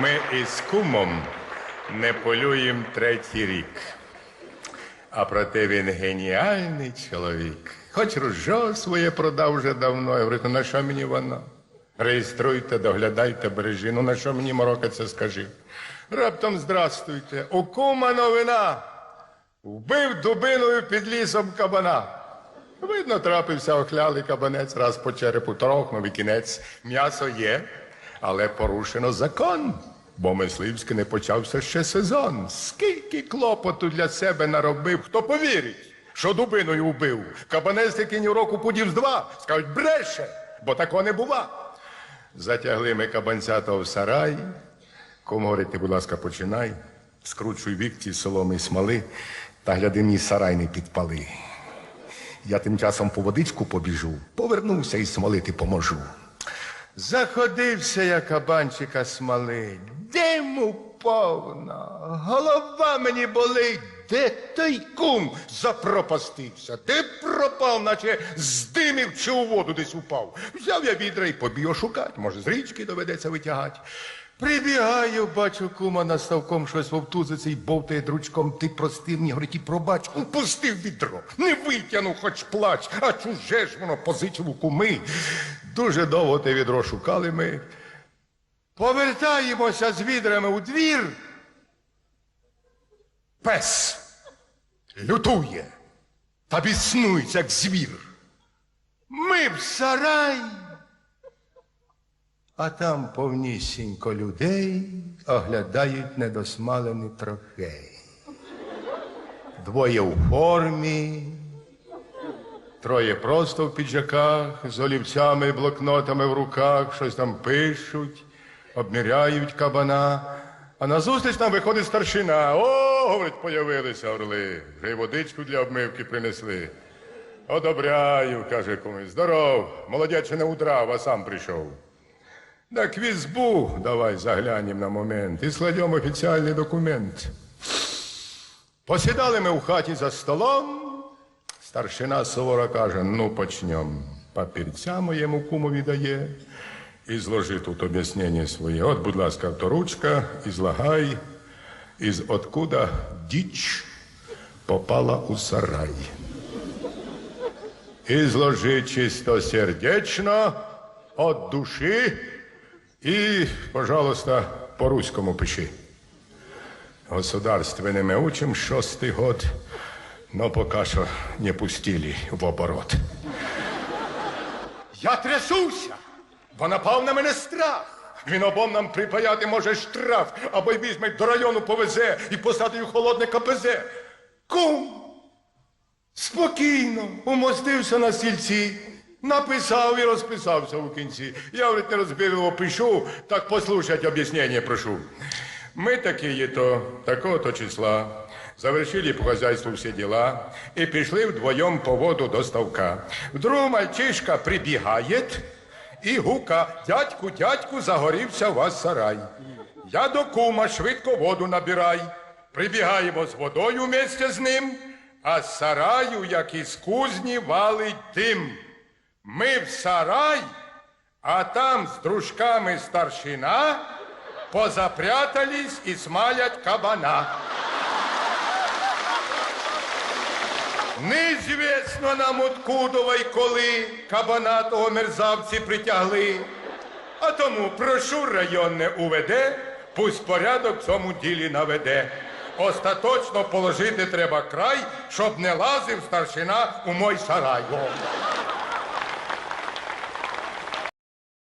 Ми із кумом не полюємо третій рік. А проте він геніальний чоловік. Хоч ружо своє продав вже давно. Я говорю, ну на що мені воно? Реєструйте, доглядайте, бережі. Ну на що мені морокаться, скажи. Раптом здрастуйте. У кума новина. Вбив дубиною під лісом кабана. Видно, трапився охлялий кабанець, раз по черепу торохнув і кінець. М'ясо є, але порушено закон. Бо мисливський не почався ще сезон. Скільки клопоту для себе наробив, хто повірить, що дубиною вбив. Кабанець такий ні року подів з два. Скажуть, бреше, бо такого не бува. Затягли ми кабанця того в сарай. Кому говорить, ти, будь ласка, починай. Скручуй вікті соломи смоли, та гляди мій сарай не підпали. Я тим часом по водичку побіжу, повернуся і смолити поможу. Заходився я кабанчика смолить, диму повно, голова мені болить. Де той кум запропастився? Де пропав, наче з димів чи у воду десь упав. Взяв я відра і побіг ошукать, може, з річки доведеться витягати. Прибігаю, бачу, кума над ставком щось вовтузиться і бовтає дручком. Ти простив мені, говорить, і пробач, упустив відро. Не витягнув, хоч плач, а чуже ж воно позичив у куми. Дуже довго те відро шукали ми. Повертаємося з відрами у двір. Пес лютує та біснується, як звір. Ми в сарай. А там повнісінько людей оглядають недосмалений трофей. Двоє у формі, троє просто в піджаках, з олівцями і блокнотами в руках, щось там пишуть, обміряють кабана. А назустріч нам виходить старшина. О, говорить, появилися орли. Вже й водичку для обмивки принесли. Одобряю, каже комусь. Здоров, молодяче не удрав, а сам прийшов. Так в избу давай заглянем на момент і складемо офіціальний документ. Посідали ми в хаті за столом. Старшина суворо каже, ну почнем. Папірця моєму кумові дає. І зложи тут об'яснення своє. От, будь ласка, авторучка, ізлагай, із откуда діч попала у сарай. Изложи чистосердечно, от души и, пожалуйста, по-руському пиши. Государственными учим шостый год, но пока что не пустили в оборот. Я трясуся, бо напав на мене страх. Він обом нам припаяти може штраф, або й візьме до району повезе і посадить у холодне КПЗ. Кум, Спокійно, умостився на стільці, написав і розписався у кінці. Я говорить, не розбірливо пишу, так послушать об'яснення прошу. Мы такие-то, такого-то числа, завершили по хозяйству все дела и пришли вдвоем по воду до ставка. Вдруг мальчишка прибегает и гука, дядьку, дядьку, загорівся у вас сарай. Я до кума швидко воду набирай. Прибігаємо з водою вместе з ним, а з сараю, як із кузні, валить дим. Ми в сарай, а там з дружками старшина позапрятались і смалять кабана. Неізвісно нам откудова й коли кабана того мерзавці притягли. А тому прошу районне УВД, пусть порядок в цьому ділі наведе. Остаточно положити треба край, щоб не лазив старшина у мой сарай.